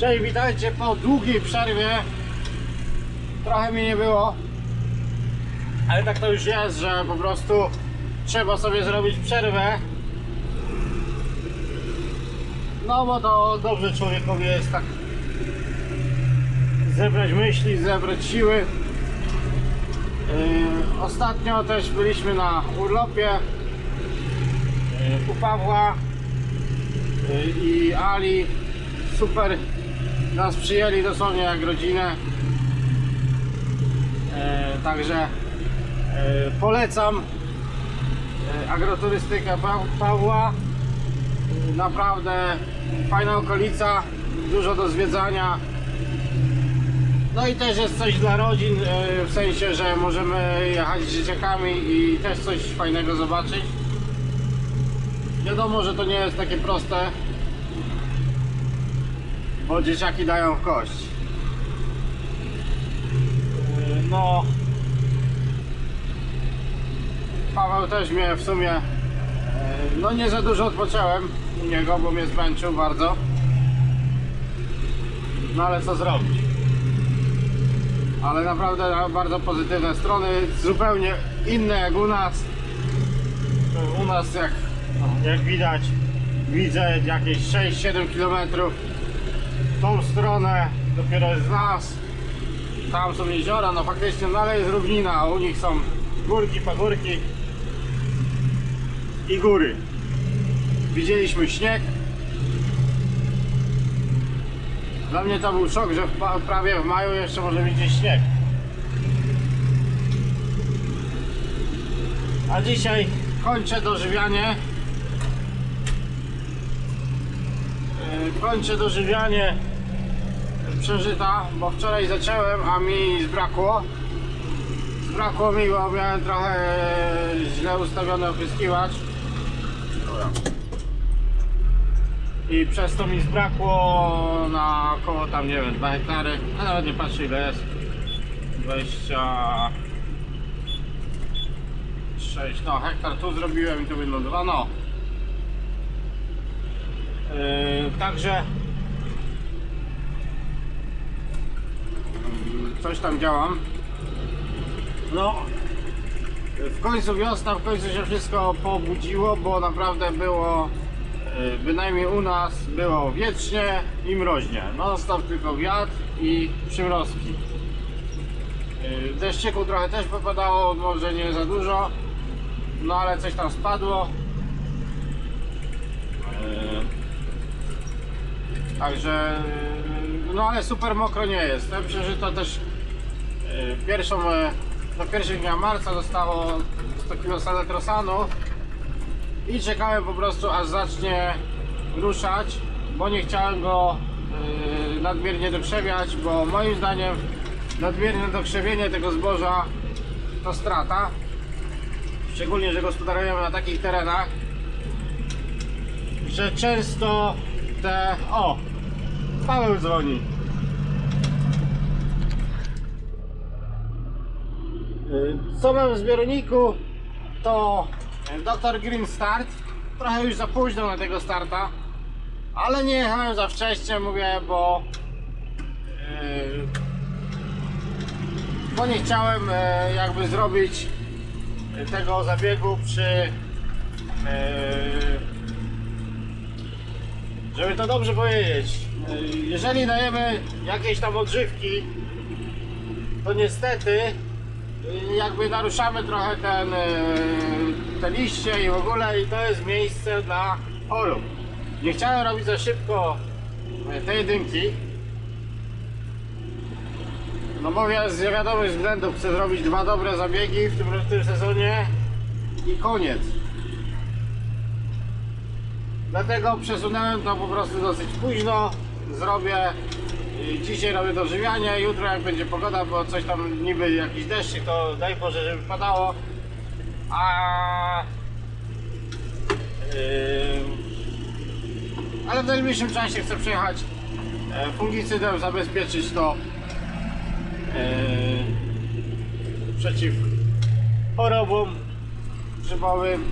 Cześć, witajcie po długiej przerwie. Trochę mnie nie było. Ale tak to już jest, że po prostu trzeba sobie zrobić przerwę. No bo to dobrze człowiekowi jest tak zebrać myśli, zebrać siły. Yy, ostatnio też byliśmy na urlopie yy, u Pawła yy, i Ali. Super nas przyjęli dosłownie jak rodzinę. Yy, także yy, polecam yy, agroturystykę Pa- Pawła. Naprawdę fajna okolica, dużo do zwiedzania. No i też jest coś dla rodzin, e, w sensie, że możemy jechać z dzieciakami i też coś fajnego zobaczyć. Wiadomo, że to nie jest takie proste, bo dzieciaki dają w kość. No, Paweł też mnie w sumie, e, no nie za dużo odpocząłem u niego, bo mnie zmęczył bardzo. No ale co zrobić? ale naprawdę na bardzo pozytywne strony, zupełnie inne jak u nas. U nas jak, jak widać, widzę jakieś 6-7 km w tą stronę, dopiero z nas. Tam są jeziora, no faktycznie, no ale jest równina, a u nich są górki, pagórki i góry. Widzieliśmy śnieg. Dla mnie to był szok, że prawie w maju jeszcze może widzieć śnieg. A dzisiaj kończę dożywianie. Yy, Kończę dożywianie przeżyta, bo wczoraj zacząłem, a mi zbrakło. Zbrakło mi, bo miałem trochę źle ustawiony opryskiwacz. Dobra i przez to mi zbrakło na około tam nie wiem 2 hektary, a nawet nie patrzę ile jest. 26, no hektar tu zrobiłem i tu wylądowano yy, także yy, coś tam działam no w końcu wiosna, w końcu się wszystko pobudziło, bo naprawdę było e, bynajmniej u nas było wietrznie i mroźnie. Non stop tylko wiatr i przymrozki. E, Deszczyku trochę też popadało, może nie za dużo, no ale coś tam spadło. E, Także, no ale super mokro nie jest. Myślę, że to też pierwszą, e, do pierwszych dnia marca zostało 100 kg sadek rosanu i czekałem po prostu aż zacznie ruszać, bo nie chciałem go yy, nadmiernie dokrzewiać, bo moim zdaniem nadmierne dokrzewienie tego zboża to strata. Szczególnie, że gospodarujemy na takich terenach, że często te... O! Paweł dzwoni. Co mam w zbiorniku to Dr. Green Start. Trochę już za późno na tego starta, ale nie jechałem za wcześnie, mówię, bo yy, bo nie chciałem yy, jakby zrobić tego zabiegu przy żeby to dobrze powiedzieć. Jeżeli dajemy jakieś tam odżywki, to niestety y, jakby naruszamy trochę ten, y, te liście i w ogóle i to jest miejsce dla chorób. Nie chciałem robić za szybko y, tej dymki. No bo z wiadomych względów chcę zrobić dwa dobre zabiegi w tym, w tym sezonie i koniec. Dlatego przesunąłem to po prostu dosyć późno. Zrobię y, dzisiaj robię dożywianie, jutro jak będzie pogoda, bo coś tam niby jakiś deszczyk, to daj Boże, żeby padało. A yy, ale w najbliższym czasie chcę przyjechać e, fungicydem zabezpieczyć to e, przeciw chorobom grzybowym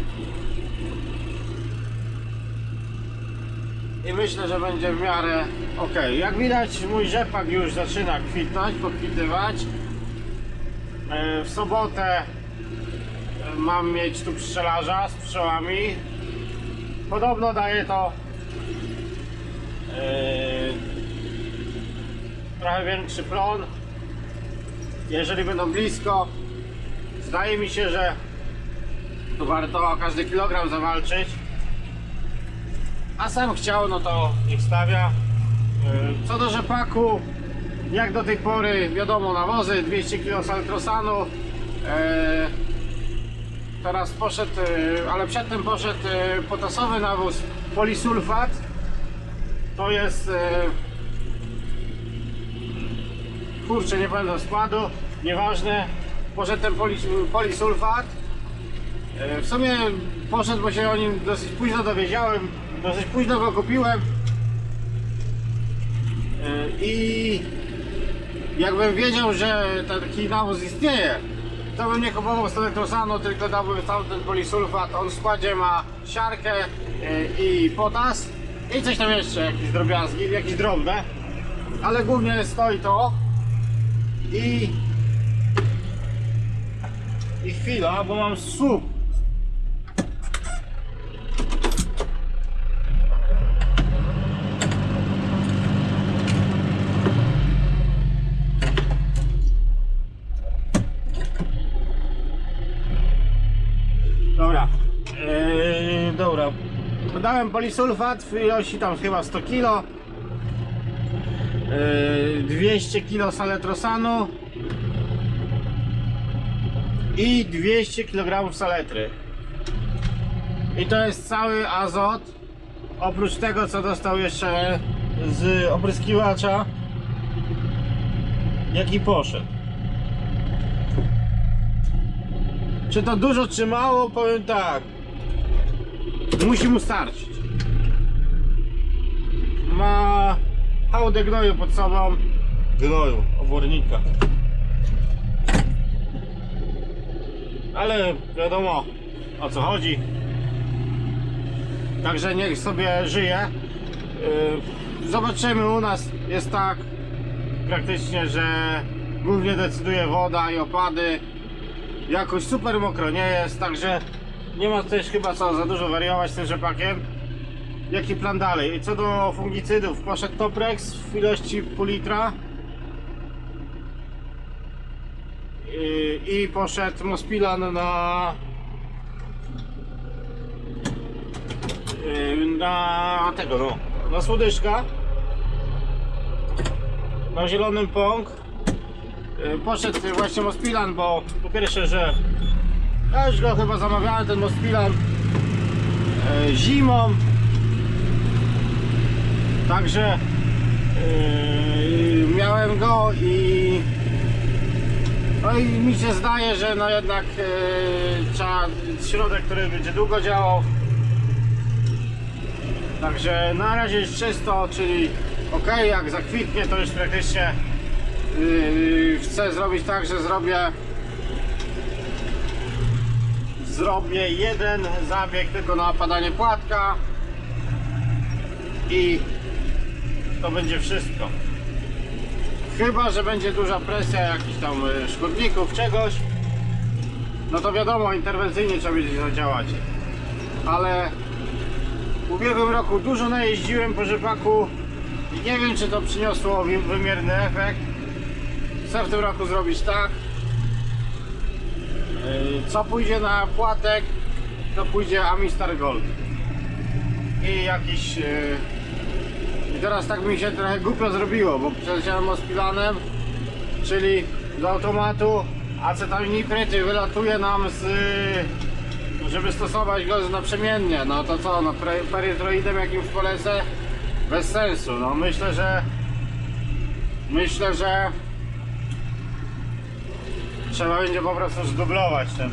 i myślę, że będzie w miarę ok. Jak widać mój rzepak już zaczyna kwitnąć, pokwitywać. E, W sobotę e, mam mieć tu pszczelarza z pszczołami. Podobno daje to e, trochę większy plon. Jeżeli będą blisko, zdaje mi się, że tu warto o każdy kilogram zawalczyć. A sam chciał, no to niech stawia. Yy, Co do rzepaku, jak do tej pory wiadomo nawozy 200 kg saltrosanu. Yy, Teraz poszedł, yy, ale przedtem poszedł potasowy nawóz polisulfat. To jest kurczę, nie pamiętam składu, nieważne. Poszedł ten poli, polisulfat. E, W sumie poszedł, bo się o nim dosyć późno dowiedziałem, dosyć późno go kupiłem. E, I jakbym wiedział, że taki nawóz istnieje, to bym nie kupował z Trosano, tylko dałbym tam ten polisulfat. On w składzie ma siarkę e, i potas i coś tam jeszcze, jakieś drobiazgi, jakieś drobne. Ale głównie stoi to i i chwila, bo mam słup. Dobra. Eee, dobra. Dałem polisulfat w ilości tam chyba 100 kg. Eee, 200 kg saletrosanu i 200 kg saletry. I to jest cały azot. Oprócz tego, co dostał jeszcze z opryskiwacza, jaki poszedł. Czy to dużo, czy mało? Powiem tak. Musi mu starczyć. Ma hałdę gnoju pod sobą. Gnoju, obornika. ale wiadomo o co chodzi. Także niech sobie żyje. Yy, Zobaczymy, u nas jest tak praktycznie, że głównie decyduje woda i opady. Jakoś super mokro nie jest, także nie ma też chyba co za dużo wariować z tym rzepakiem. Jaki plan dalej? Co do fungicydów, poszedł Toprex w ilości pół litra. i poszedł Mospilan na yy, na tego no na słodyszka na zielonym pąk Yy, poszedł właśnie Mospilan, bo po pierwsze, że ja już go chyba zamawiałem ten Mospilan yy, zimą także yy, miałem go i no i mi się zdaje, że no jednak e, trzeba środek, który będzie długo działał. Także na razie jest czysto, czyli ok, jak zakwitnie to już praktycznie yy, chcę zrobić tak, że zrobię zrobię jeden zabieg tylko na opadanie płatka i to będzie wszystko. Chyba, że będzie duża presja jakichś tam y, szkodników, czegoś. No to wiadomo, interwencyjnie trzeba będzie zadziałać. Ale w ubiegłym roku dużo najeździłem po rzepaku i nie wiem, czy to przyniosło wymierny efekt. Chcę w tym roku zrobić tak. Y, Co pójdzie na płatek, to pójdzie Amistar Gold. I jakiś y, i teraz tak mi się trochę głupio zrobiło, bo przeleciałem ospilanem, czyli do automatu acetamipryty wylatuje nam z żeby stosować go naprzemiennie. No to co, no perytroidem jakimś polecę? Bez sensu. No myślę, że myślę, że trzeba będzie po prostu zdublować ten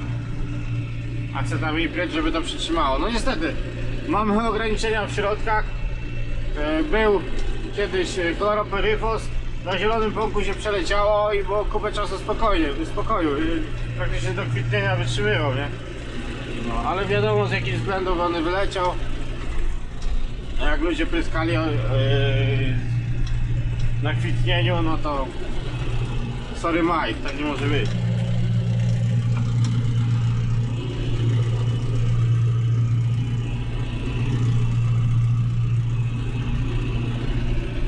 acetamipryt, żeby to przytrzymało. No niestety, mamy ograniczenia w środkach. E, Był kiedyś e, chloroperyfos, na zielonym pąku się przeleciało i było kupę czasu spokojnie, spokoju. I Praktycznie do kwitnienia wytrzymywał, nie? No, ale wiadomo z jakich względów on wyleciał. Jak ludzie pryskali yy, na kwitnieniu, no to sorry Mike, tak nie może być.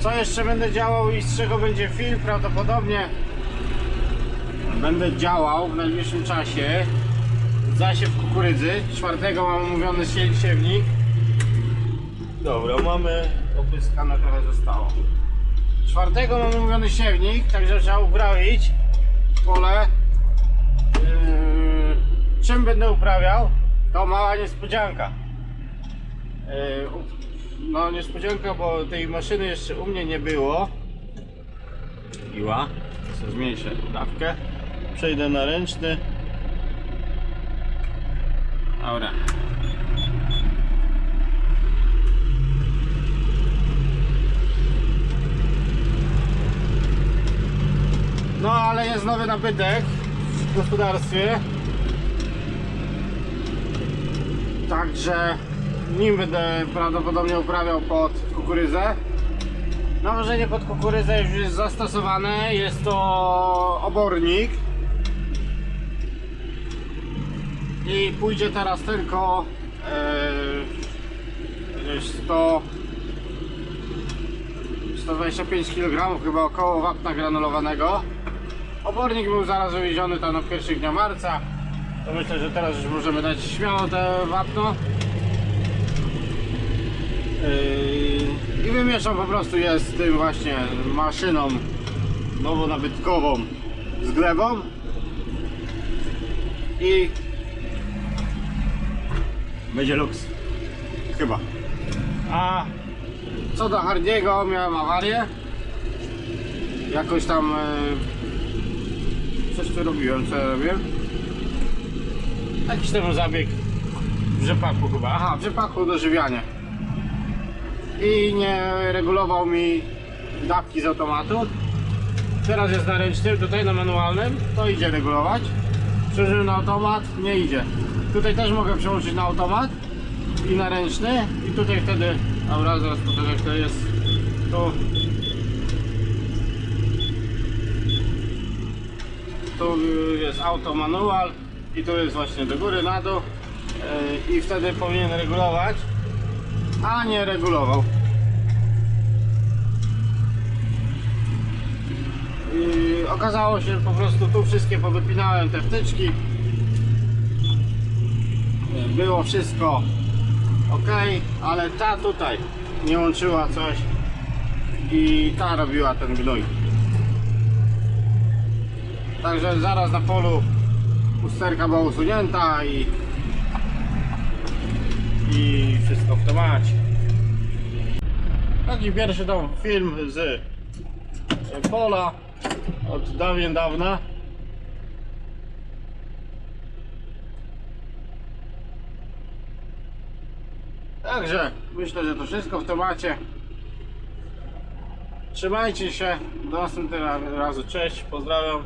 Co jeszcze będę działał i z czego będzie film? Prawdopodobnie będę działał w najbliższym czasie zasiew kukurydzy. Czwartego mam umówiony sie- siewnik. Dobra, mamy opyskane trochę zostało. Czwartego mam umówiony siewnik, także trzeba uprawić pole. Yy, czym będę uprawiał? To mała niespodzianka. Yy, no niespodzianka, bo tej maszyny jeszcze u mnie nie było. Iła. Sobie zmniejszę dawkę. Przejdę na ręczny. Dobra. No ale jest nowy nabytek w gospodarstwie. Także nim będę prawdopodobnie uprawiał pod kukurydzę. Nawożenie pod kukurydzę już jest zastosowane. Jest to obornik. I pójdzie teraz tylko e, gdzieś 100 125 kg chyba około wapna granulowanego. Obornik był zaraz wywieziony tam na pierwszych dniach marca. To myślę, że teraz już możemy dać śmiało te wapno. Yy, I wymieszam po prostu je z tym właśnie maszyną nowonabytkową z glebą. I będzie luks. Chyba. A co do Hardiego miałem awarię. Jakoś tam e, coś tu robiłem, co ja robię. Jakiś tam zabieg w rzepaku chyba. Aha, w rzepaku dożywianie. I nie regulował mi dawki z automatu. Teraz jest na ręcznym, tutaj na manualnym. To idzie regulować. Przeżyłem na automat, nie idzie. Tutaj też mogę przełączyć na automat i na ręczny. I tutaj wtedy, dobra, zaraz pokażę jak to jest. Tu tu jest auto manual i tu jest właśnie do góry, na dół Yy, i wtedy powinien regulować, a nie regulował. I okazało się, po prostu tu wszystkie powypinałem te wtyczki. Było wszystko ok, ale ta tutaj nie łączyła coś i ta robiła ten gnój. Także zaraz na polu usterka była usunięta i wszystko w temacie. Taki pierwszy tam film z e, pola od dawien dawna. Także myślę, że to wszystko w temacie. Trzymajcie się. Do następnego razu. Cześć. Pozdrawiam.